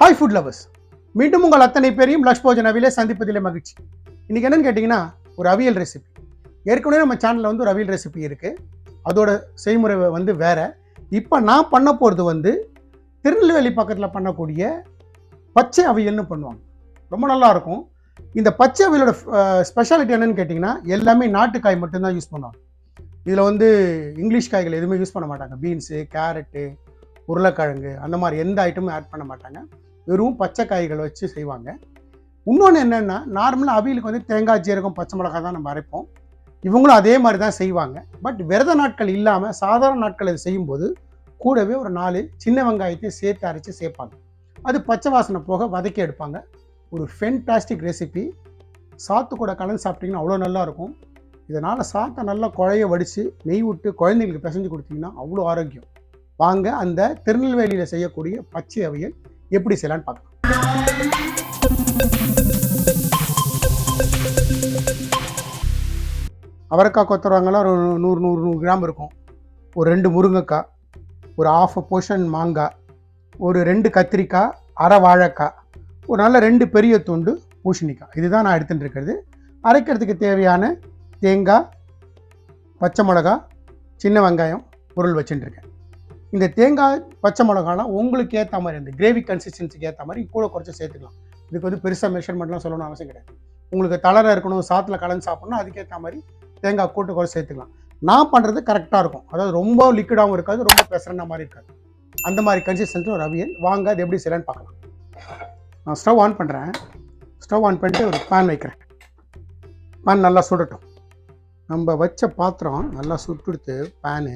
Hi food lovers மீண்டும் உங்கள் அத்தனை பேரையும் லக்ஷ் போஜன் சந்திப்பதிலே மகிழ்ச்சி. இன்றைக்கி என்னன்னு கேட்டிங்கன்னா ஒரு அவியல் ரெசிபி ஏற்கனவே நம்ம சேனலில் வந்து ஒரு அவியல் ரெசிபி இருக்குது அதோட செய்முறை வந்து வேற. இப்போ நான் பண்ண போகிறது வந்து திருநெல்வேலி பக்கத்தில் பண்ணக்கூடிய பச்சை அவியல்னு பண்ணுவாங்க. ரொம்ப நல்லாயிருக்கும் இந்த பச்சை அவியலோட ஸ்பெஷாலிட்டி என்னென்னு கேட்டிங்கன்னா எல்லாமே நாட்டுக்காய் மட்டும்தான் யூஸ் பண்ணுவாங்க. இதில் வந்து இங்கிலீஷ் காய்கள் எதுவுமே யூஸ் பண்ண மாட்டாங்க. பீன்ஸு கேரட்டு உருளைக்கிழங்கு அந்த மாதிரி எந்த ஐட்டமும் ஆட் பண்ண மாட்டாங்க. வெறும் பச்சை காய்களை வச்சு செய்வாங்க. இன்னொன்று என்னென்னா நார்மலாக அவியலுக்கு வந்து தேங்காய் ஜீரகம் பச்சை மிளகாய் தான் நம்ம அரைப்போம். இவங்களும் அதே மாதிரி தான் செய்வாங்க. பட் விரத நாட்கள் இல்லாமல் சாதாரண நாட்கள் இது செய்யும்போது கூடவே ஒரு நாலு சின்ன வெங்காயத்தையும் சேர்த்து அரைச்சி சேர்ப்பாங்க. அது பச்சை வாசனை போக வதக்கி எடுப்பாங்க. ஒரு ஃபென்டாஸ்டிக் ரெசிபி சாத்து கூட கலந்து சாப்பிட்டிங்கன்னா அவ்வளோ நல்லாயிருக்கும் இதனால் சாத்தை நல்லா குழைய வடித்து நெய் விட்டு குழந்தைங்களுக்கு பிசைஞ்சு கொடுத்தீங்கன்னா அவ்வளோ ஆரோக்கியம். வாங்க அந்த திருநெல்வேலியில் செய்யக்கூடிய பச்சை அவியல் எப்படி செய்யலான்னு பார்க்கலாம். அவரைக்காய் கொத்துறவங்கலாம் ஒரு நூறு நூறு நூறு கிராம் இருக்கும். ஒரு ரெண்டு முருங்கைக்காய் ஒரு ஆஃப் போர்ஷன் மாங்காய் ஒரு ரெண்டு கத்திரிக்காய் அரை வாழைக்காய் ஒரு நல்ல ரெண்டு பெரிய துண்டு பூசணிக்காய். இதுதான் நான் எடுத்துகிட்டு இருக்கிறது. அரைக்கிறதுக்கு தேவையான தேங்காய் பச்சை மிளகா சின்ன வெங்காயம் பொருள் வச்சுட்டுருக்கேன் இந்த தேங்காய் பச்சை மிளகாலாம் உங்களுக்கு ஏற்ற மாதிரி இந்த கிரேவி கன்சிஸ்டன்சிக்கு ஏற்ற மாதிரி கூட குறைச்சி சேர்த்துக்கலாம். இதுக்கு வந்து பெருசாக மெஷர்மெண்ட்லாம் சொல்லணும்னு அவசியம் கிடையாது. உங்களுக்கு தளர இருக்கணும் சாத்தில் கலந்து சாப்பிட்ணும் அதுக்கேற்ற மாதிரி தேங்காய் கூட்டு குறைச்சி சேர்த்துக்கலாம். நான் பண்ணுறது கரெக்டாக இருக்கும். அதாவது ரொம்ப லிக்விடாகவும் இருக்காது ரொம்ப பெசரன மாதிரி இருக்காது. அந்த மாதிரி கன்சிஸ்டன்சி ஒரு அவியல் வாங்க அது எப்படி செய்யலான்னு பார்க்கலாம். நான் ஸ்டவ் ஆன் பண்ணுறேன் ஸ்டவ் ஆன் பண்ணிட்டு ஒரு பேன் வைக்கிறேன். பேன் நல்லா சுடட்டும். நம்ம வச்ச பாத்திரம் நல்லா சுட்டுடுத்து பேனு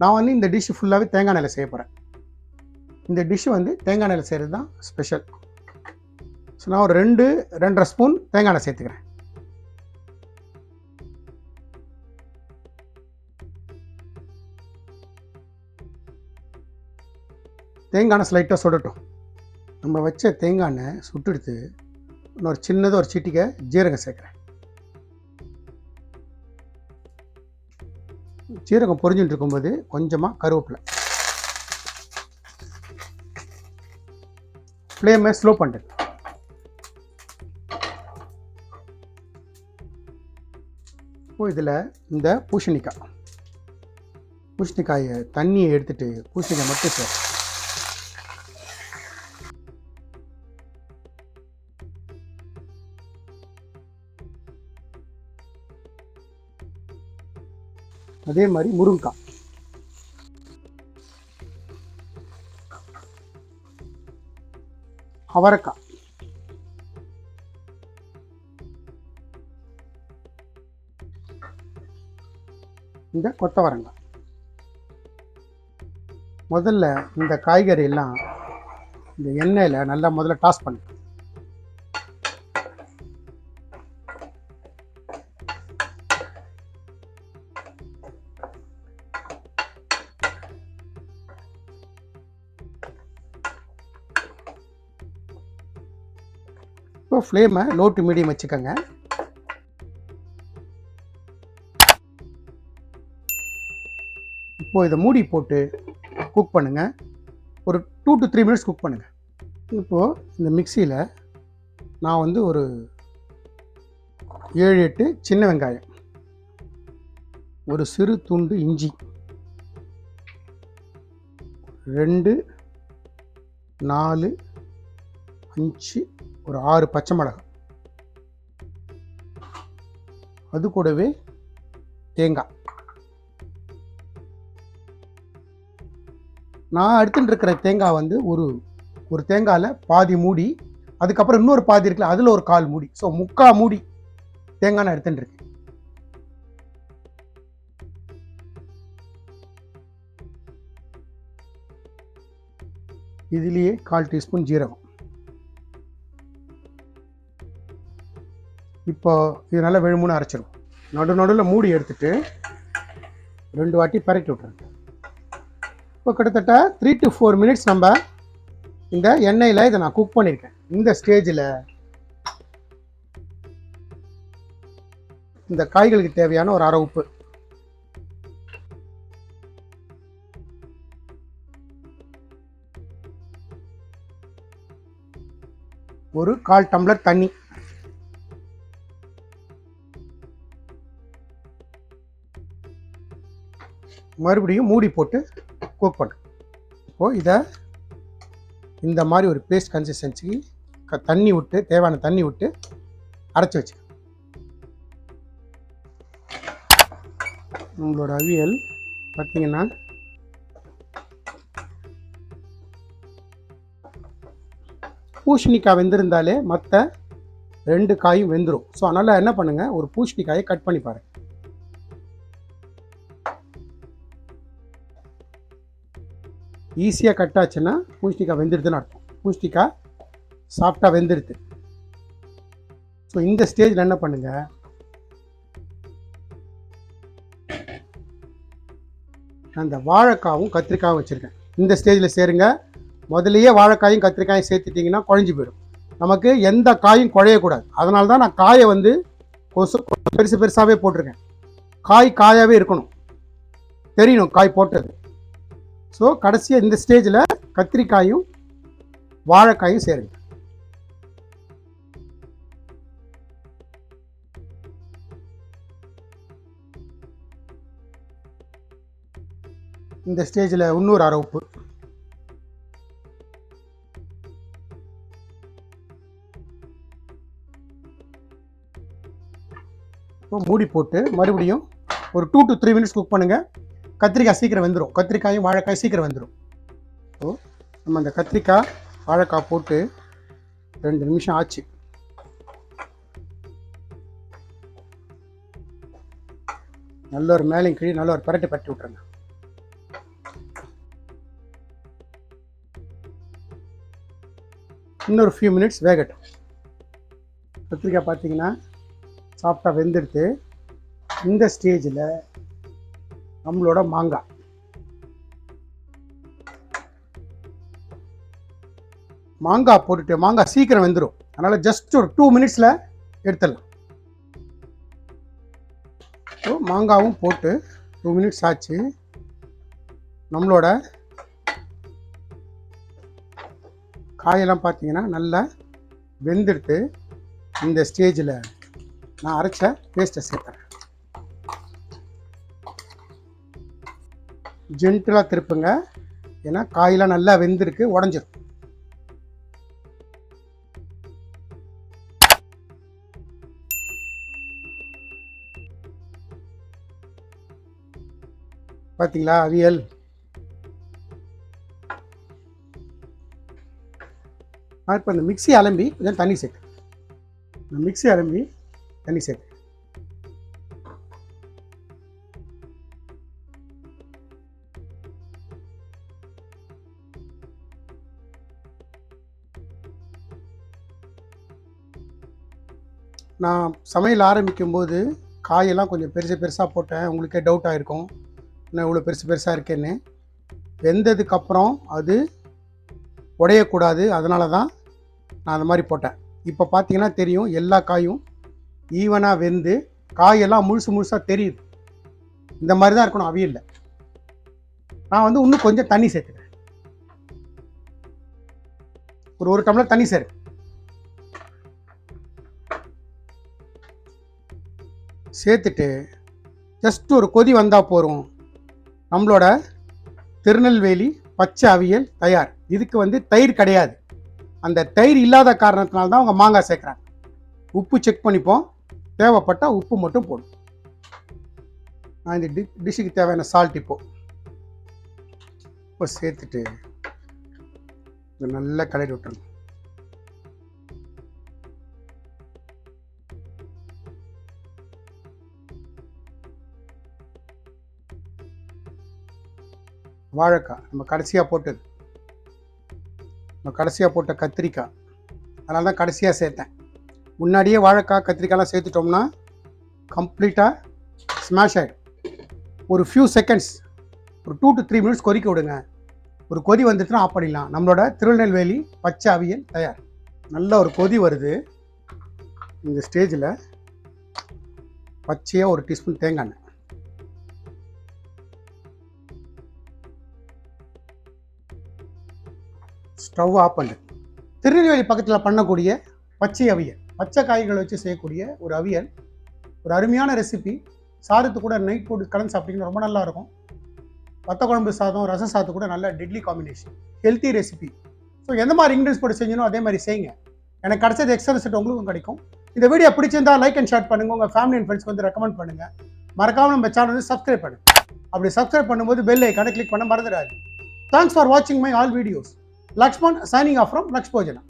நான் வந்து இந்த டிஷ் ஃபுல்லாகவே தேங்காய் எண்ணெயில் செய்ய போகிறேன் இந்த டிஷ் வந்து தேங்காய் எண்ணெயில் செய்கிறது தான் ஸ்பெஷல் ஸோ நான் ஒரு ரெண்டு ரெண்டரை ஸ்பூன் தேங்காய் எண்ணெய் சேர்த்துக்கிறேன். தேங்காய் எண்ணெய் ஸ்லைட்டாக சுடட்டும். நம்ம வச்ச தேங்காய் எண்ணெய் சுட்டெடுத்து இன்னொரு சின்னதாக ஒரு சீட்டிக்கை ஜீரகம் சேர்க்குறேன். சீரகம் பொரிஞ்சுட்டு இருக்கும்போது கொஞ்சமாக கருவேப்பிலை. ஃப்ளேமை ஸ்லோ பண்ணுறது இப்போ இதில் இந்த பூசணிக்காய். பூசணிக்காயை தண்ணியை எடுத்துட்டு பூசணிக்காய் மட்டும் சார் அதே மாதிரி முருங்கைக்காய் அவரைக்காய் இந்த கொத்தவரங்காய் முதல்ல இந்த காய்கறி எல்லாம் இந்த எண்ணெயில் நல்லா முதல்ல டாஸ் பண்ணு இப்போ ஃப்ளேமை லோ டு மீடியம் வச்சுக்கோங்க. இப்போ இதை மூடி போட்டு குக் பண்ணுங்கள் ஒரு two to three minutes cook பண்ணுங்கள் இப்போது இந்த மிக்சியில் நான் வந்து ஒரு ஏழு எட்டு சின்ன வெங்காயம் ஒரு சிறு துண்டு இஞ்சி ரெண்டு நாலு அஞ்சு ஒரு ஆறு பச்சை மிளகாய். அது கூடவே தேங்காய். நான் எடுத்துகிட்டு இருக்கிற தேங்காய் வந்து ஒரு ஒரு தேங்காயில் பாதி மூடி அதுக்கப்புறம் இன்னொரு பாதி இருக்குல்ல அதில் ஒரு கால் மூடி. ஸோ முக்கா மூடி தேங்காய் நான் எடுத்துகிட்டு இருக்கேன். இதுலேயே கால் டீஸ்பூன் ஜீரகம். இப்போ இது நல்லா வெழுமுன்னு அரைச்சிடும் நடு நடுவில் மூடி எடுத்துட்டு ரெண்டு வாட்டி பரட்டி விட்ருங்க இப்போ கிட்டத்தட்ட த்ரீ டு ஃபோர் மினிட்ஸ் நம்ம இந்த எண்ணெயில் இதை நான் குக் பண்ணியிருக்கேன். இந்த ஸ்டேஜில் இந்த காய்களுக்கு தேவையான ஒரு அரை உப்பு. ஒரு கால் டம்ளர் தண்ணி. மறுபடியும் மூடி போட்டு குக் பண்ணு இப்போது இதை இந்த மாதிரி ஒரு பேஸ்ட் கன்சிஸ்டன்சிக்கு க தண்ணி விட்டு தேவையான தண்ணி விட்டு அரைச்சி வச்சு உங்களோட அவியல் பார்த்தீங்கன்னா பூஷணிக்காய் வெந்திருந்தாலே மற்ற ரெண்டு காயும் வெந்துடும் ஸோ அதனால் என்ன பண்ணுங்கள் ஒரு பூஷணிக்காயை கட் பண்ணி பாருங்கள் ஈஸியாக கட் ஆச்சுன்னா பூசணிக்காய் வெந்துடுதுன்னு அர்த்தம். பூசணிக்காய் சாஃப்டாக வெந்துடுது ஸோ இந்த ஸ்டேஜில் என்ன பண்ணுங்கள் அந்த வாழைக்காவும் கத்திரிக்காயும் வச்சுருக்கேன். இந்த ஸ்டேஜில் சேருங்க. முதல்லயே வாழைக்காயும் கத்திரிக்காயும் சேர்த்துட்டிங்கன்னா குழஞ்சி போயிடும். நமக்கு எந்த காயும் குழையக்கூடாது. அதனால தான் நான் காயை வந்து கொசு பெருசு பெருசாகவே போட்டிருக்கேன். காய் காயாகவே இருக்கணும். தெரியணும் காய் போட்டது. ஸோ கடைசியாக இந்த ஸ்டேஜில் கத்திரிக்காயும் வாழைக்காயும் சேருங்க. இந்த ஸ்டேஜில் இன்னொரு அரை உப்பு மூடி போட்டு மறுபடியும் ஒரு two to three minutes cook பண்ணுங்கள் கத்திரிக்காய் சீக்கிரம் வெந்துடும் கத்திரிக்காயும் வாழைக்காய் சீக்கிரம் வெந்துடும் ஸோ நம்ம அந்த கத்திரிக்காய் வாழைக்காய் போட்டு ரெண்டு நிமிஷம் ஆச்சு. நல்ல ஒரு மேலையும் கீழே நல்ல ஒரு பரட்டு பரட்டி விட்ருங்க இன்னொரு ஃபியூ மினிட்ஸ் வேகட்டும். கத்திரிக்காய் பார்த்தீங்கன்னா சாஃப்டாக வெந்துடுத்து இந்த ஸ்டேஜில் நம்மளோட மாங்காய் மாங்காய் போட்டுட்டு மாங்காய் சீக்கிரம் வெந்துடும் அதனால் ஜஸ்ட் ஒரு டூ மினிட்ஸில் எடுத்துடலாம். ஸோ மாங்காவும் போட்டு டூ மினிட்ஸ் ஆச்சு. நம்மளோட காயெல்லாம் பார்த்தீங்கன்னா நல்லா வெந்துடுத்து இந்த ஸ்டேஜில் நான் அரைச்ச பேஸ்ட்டை சேர்த்துறேன். ஜென்டலாக திருப்புங்க. ஏன்னா காயெல்லாம் நல்லா வெந்திருக்கு உடஞ்சிரும். பார்த்தீங்களா அவியல்? நான் இப்போ இந்த மிக்ஸி அலம்பி கொஞ்சம் தண்ணி சேர்த்து இந்த மிக்ஸி அலம்பி தண்ணி சேர்த்து நான் சமையல் ஆரம்பிக்கும் போது காயெல்லாம் கொஞ்சம் பெருசு பெருசாக போட்டேன். உங்களுக்கே டவுட் ஆகிருக்கும் என்ன இவ்வளோ பெருசு பெருசாக இருக்கேன்னு? வெந்ததுக்கப்புறம் அது உடையக்கூடாது. அதனால தான் நான் அந்த மாதிரி போட்டேன். இப்போ பார்த்தீங்கன்னா தெரியும் எல்லா காயும் ஈவனாக வெந்து காயெல்லாம் முழுசு முழுசாக தெரியுது. இந்த மாதிரி தான் இருக்கணும் அவியல்ல. நான் வந்து இன்னும் கொஞ்சம் தண்ணி சேர்த்துக்கிறேன். ஒரு ஒரு டம்ளர் தண்ணி சேரு. சேர்த்துட்டு ஜஸ்ட் ஒரு கொதி வந்தால் போகிறோம் நம்மளோட திருநெல்வேலி பச்சை அவியல் தயார். இதுக்கு வந்து தயிர் கிடையாது. அந்த தயிர் இல்லாத காரணத்தினால தான் அவங்க மாங்காய் சேர்க்குறாங்க. உப்பு செக் பண்ணிப்போம். தேவைப்பட்டால் உப்பு மட்டும் போடும். நான் இந்த டி டிஷ்ஷுக்கு தேவையான சால்ட் இப்போ. இப்போ சேர்த்துட்டு இதை நல்லா கலரி விட்டுருங்க வாழைக்காய் நம்ம கடைசியாக போட்டது. நம்ம கடைசியாக போட்ட கத்திரிக்காய் அதனால தான் கடைசியாக சேர்த்தேன். முன்னாடியே வாழைக்காய் கத்திரிக்காய்லாம் சேர்த்துட்டோம்னா கம்ப்ளீட்டாக ஸ்மாஷ் ஆகிடும் ஒரு ஃபியூ செகண்ட்ஸ் ஒரு டூ டு த்ரீ மினிட்ஸ் கொதிக்க விடுங்க. ஒரு கொதி வந்துட்டுனா ஆஃப் பண்ணிடலாம். நம்மளோட திருநெல்வேலி பச்சை அவியல் தயார். நல்ல ஒரு கொதி வருது. இந்த ஸ்டேஜில் பச்சையாக ஒரு டீஸ்பூன் தேங்காய் எண்ணெய். ஸ்டவ் ஆஃப் பண்ணு. திருநெல்வேலி பக்கத்தில் பண்ணக்கூடிய பச்சை அவியல் பச்சை காய்களை வச்சு செய்யக்கூடிய ஒரு அவியல் ஒரு அருமையான ரெசிபி சாதத்து கூட நைட் போட்டு கலந்து சாப்பிட்டீங்கன்னா ரொம்ப நல்லா இருக்கும். வத்த குழம்பு சாதம் ரசம் சாதத்து கூட நல்ல deadly combination healthy recipe so எந்த மாதிரி இன்க்ரீடியன்ஸ் போட்டு செஞ்சணும் அதே மாதிரி செய்யுங்க. எனக்கு கிடைச்சது எக்ஸ்ட்ரா ரிசல்ட் உங்களுக்கும் கிடைக்கும். இந்த வீடியோ பிடிச்சிருந்தா லைக் அண்ட் ஷேர் பண்ணுங்கள் உங்கள் ஃபேமிலி அண்ட் ஃப்ரெண்ட்ஸ் வந்து ரெக்கமெண்ட் பண்ணுங்கள் மறக்காமல் நம்ம சேனல் வந்து சப்ஸ்கிரைப் பண்ணுங்கள் அப்படி சப்ஸ்கிரைப் பண்ணும்போது பெல் ஐக்கானை கிளிக் பண்ண மறந்துடாது தேங்க்ஸ் ஃபார் வாட்சிங் my all videos Laxman signing off from Laxpojana.